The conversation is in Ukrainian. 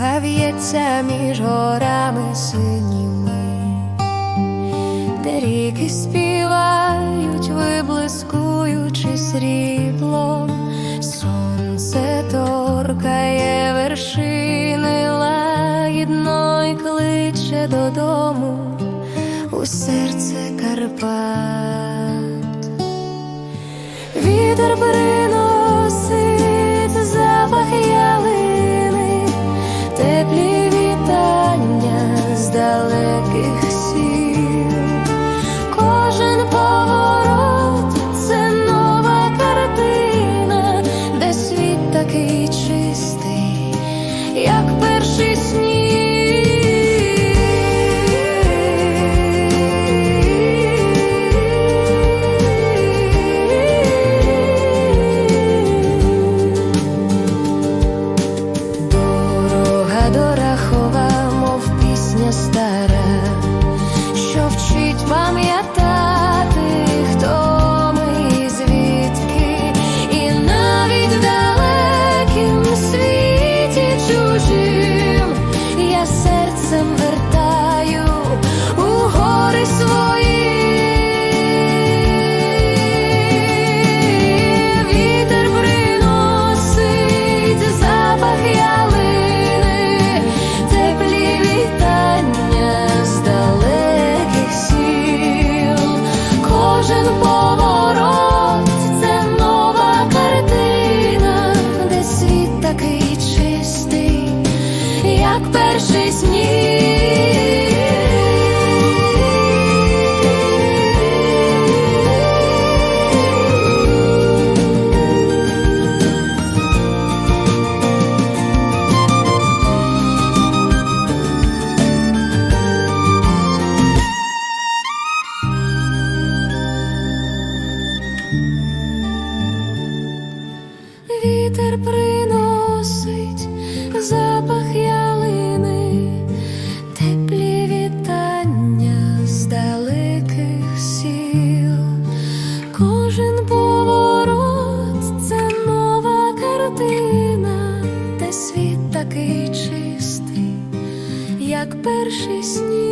Дорога в'ється між горами синіми, де ріки співають, виблискуючи сріблом, сонце торкає вершини, лагідно й кличе додому у серце Карпат. Вітер бере як Вітер при як перший сніг.